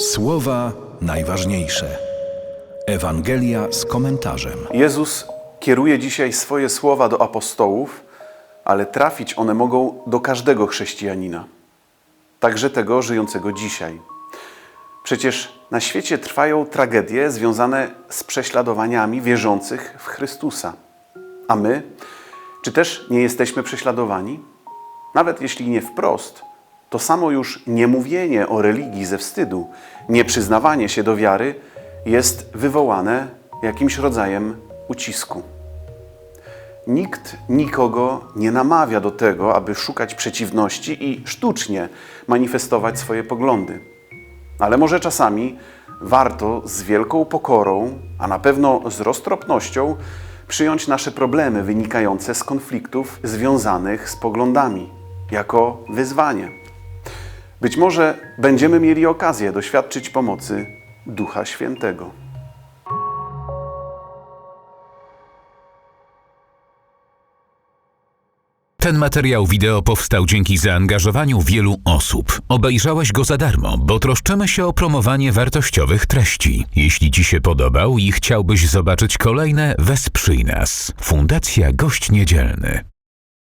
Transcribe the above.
Słowa najważniejsze. Ewangelia z komentarzem. Jezus kieruje dzisiaj swoje słowa do apostołów, ale trafić one mogą do każdego chrześcijanina, także tego żyjącego dzisiaj. Przecież na świecie trwają tragedie związane z prześladowaniami wierzących w Chrystusa. A my, czy też nie jesteśmy prześladowani? Nawet jeśli nie wprost, to samo już niemówienie o religii ze wstydu, nieprzyznawanie się do wiary jest wywołane jakimś rodzajem ucisku. Nikt nikogo nie namawia do tego, aby szukać przeciwności i sztucznie manifestować swoje poglądy. Ale może czasami warto z wielką pokorą, a na pewno z roztropnością przyjąć nasze problemy wynikające z konfliktów związanych z poglądami jako wyzwanie. Być może będziemy mieli okazję doświadczyć pomocy Ducha Świętego. Ten materiał wideo powstał dzięki zaangażowaniu wielu osób. Obejrzałeś go za darmo, bo troszczymy się o promowanie wartościowych treści. Jeśli Ci się podobał i chciałbyś zobaczyć kolejne, wesprzyj nas. Fundacja Gość Niedzielny.